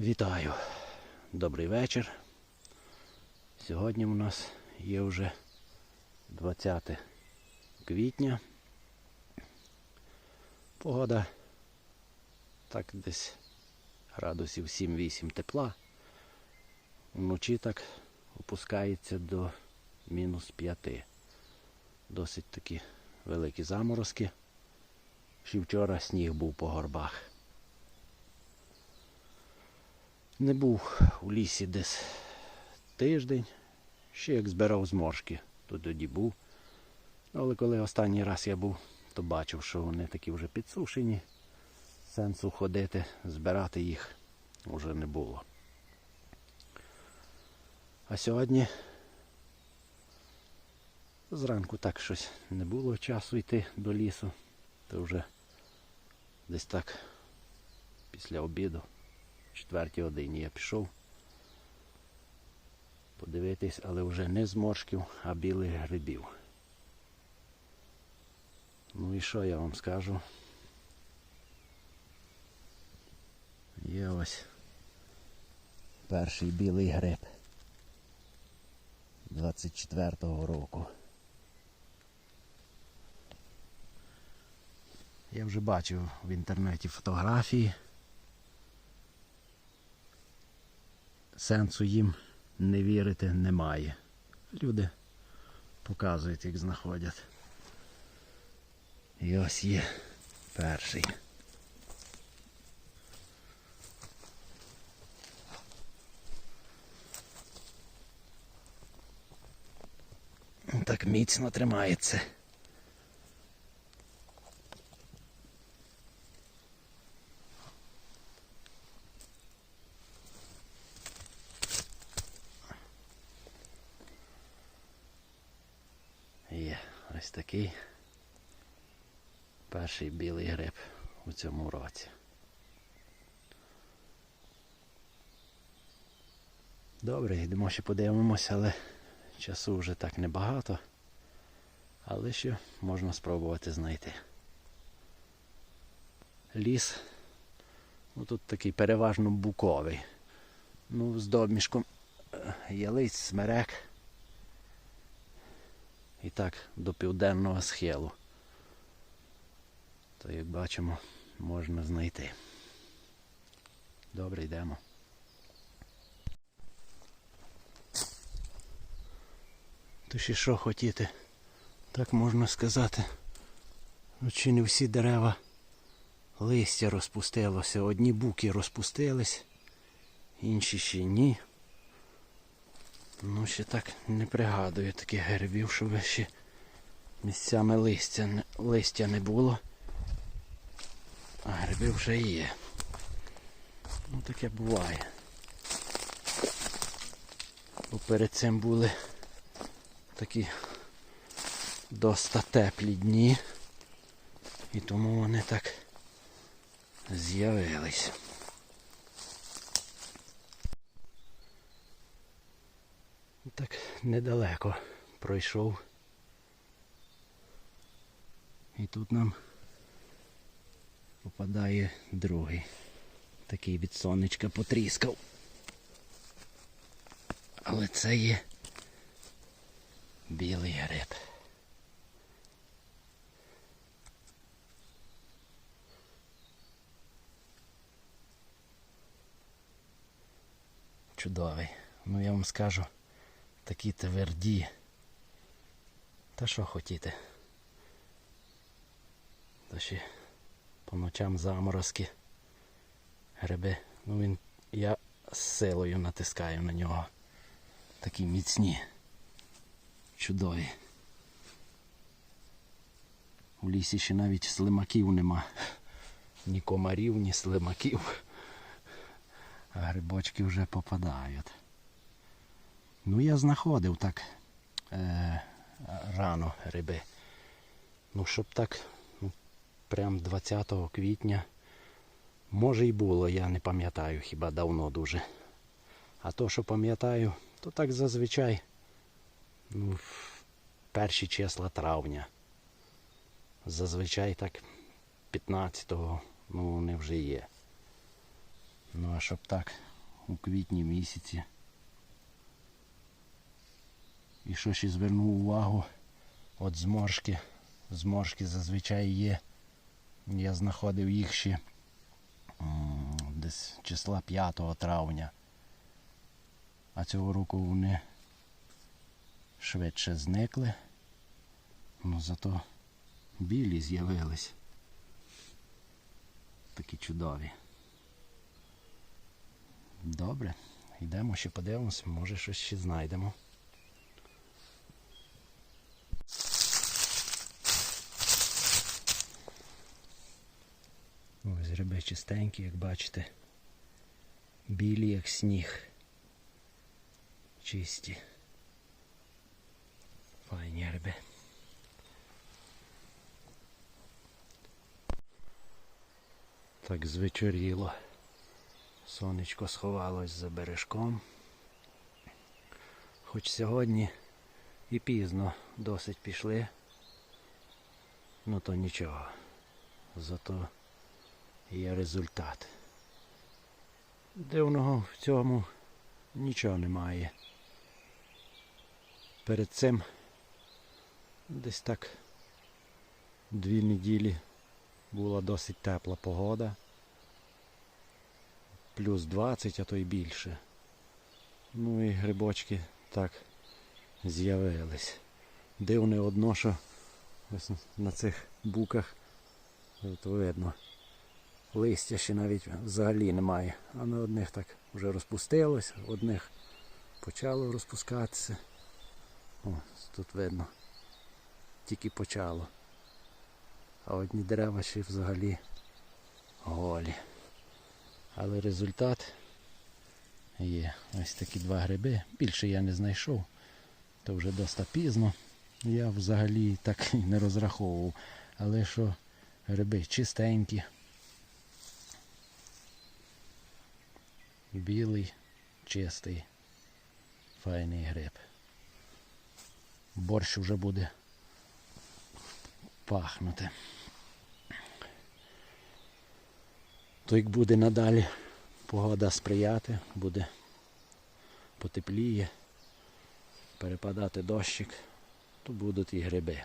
Вітаю! Добрий вечір. Сьогодні у нас є вже 20 квітня. Погода так десь градусів 7-8 тепла. Вночі так опускається до мінус 5. Досить такі великі заморозки. Ще вчора сніг був по горбах. Не був у лісі десь тиждень, ще як збирав зморшки, то тоді був. Але коли останній раз я був, то бачив, що вони такі вже підсушені. Сенсу ходити, збирати їх вже не було. А сьогодні зранку так щось не було часу йти до лісу, то вже десь так після обіду четвертій годині я пішов подивитись, але вже не зморшків, а білих грибів. Ну і що я вам скажу? Є ось перший білий гриб 24-го року. Я вже бачив в інтернеті фотографії. Сенсу їм не вірити немає. Люди показують, як знаходять. І ось є перший. Так міцно тримається. Є ось такий перший білий гриб у цьому році. Добре, йдемо ще подивимося, але часу вже так небагато. Але ще можна спробувати знайти. Ліс. Ну, тут такий переважно буковий. Ну, з домішком е, ялиць, смерек і так до південного схилу. То, як бачимо, можна знайти. Добре, йдемо. То ще що хотіти, так можна сказати. Ну, чи не всі дерева листя розпустилося. Одні буки розпустились, інші ще ні. Ну, ще так не пригадую таких грибів, щоб ще місцями листя, листя не було. А гриби вже є. Ну таке буває. Бо перед цим були такі доста теплі дні. І тому вони так з'явились. Так недалеко пройшов. І тут нам попадає другий. Такий від сонечка потріскав. Але це є білий гриб. Чудовий. Ну я вам скажу такі тверді. Та що хотіти? Та ще по ночам заморозки. Гриби. Ну він я з силою натискаю на нього. Такі міцні. Чудові. У лісі ще навіть слимаків нема. Ні комарів, ні слимаків. А грибочки вже попадають. Ну, я знаходив так е, рано гриби. Ну, щоб так, ну, прям 20 квітня. Може і було, я не пам'ятаю, хіба давно дуже. А то, що пам'ятаю, то так зазвичай ну, в перші числа травня. Зазвичай так 15-го, ну вони вже є. Ну а щоб так у квітні місяці. І що ще звернув увагу, от зморшки. Зморшки зазвичай є. Я знаходив їх ще десь числа 5 травня. А цього року вони швидше зникли. Ну зато білі з'явились. Такі чудові. Добре, йдемо ще подивимося, може щось ще знайдемо. Ось гриби чистенькі, як бачите. Білі, як сніг. Чисті. Файні гриби. Так звечоріло. Сонечко сховалось за бережком. Хоч сьогодні і пізно досить пішли. Ну то нічого. Зато є результат. Дивного в цьому нічого немає. Перед цим десь так дві неділі була досить тепла погода. Плюс 20, а то й більше. Ну і грибочки так з'явились. Дивне одно, що на цих буках от видно. Листя ще навіть взагалі немає. А на одних так вже розпустилось, одних почало розпускатися. О, тут видно. Тільки почало. А одні дерева ще взагалі голі. Але результат є. Ось такі два гриби. Більше я не знайшов. То вже доста пізно. Я взагалі так і не розраховував. Але що гриби чистенькі. Білий, чистий, файний гриб. Борщ вже буде пахнути. То як буде надалі погода сприяти, буде потепліє, перепадати дощик, то будуть і гриби.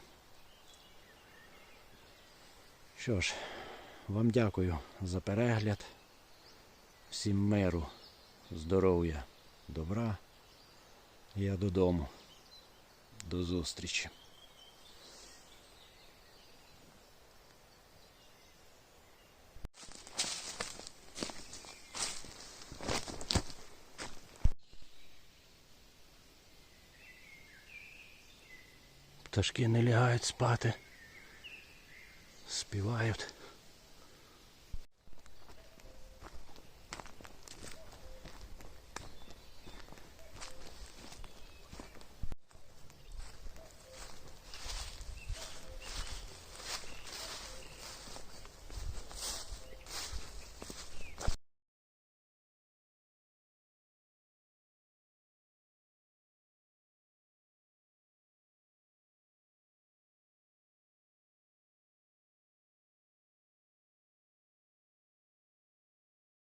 Що ж, вам дякую за перегляд. Всім миру, здоров'я, добра. Я додому. До зустрічі. Пташки не лягають спати. Співають.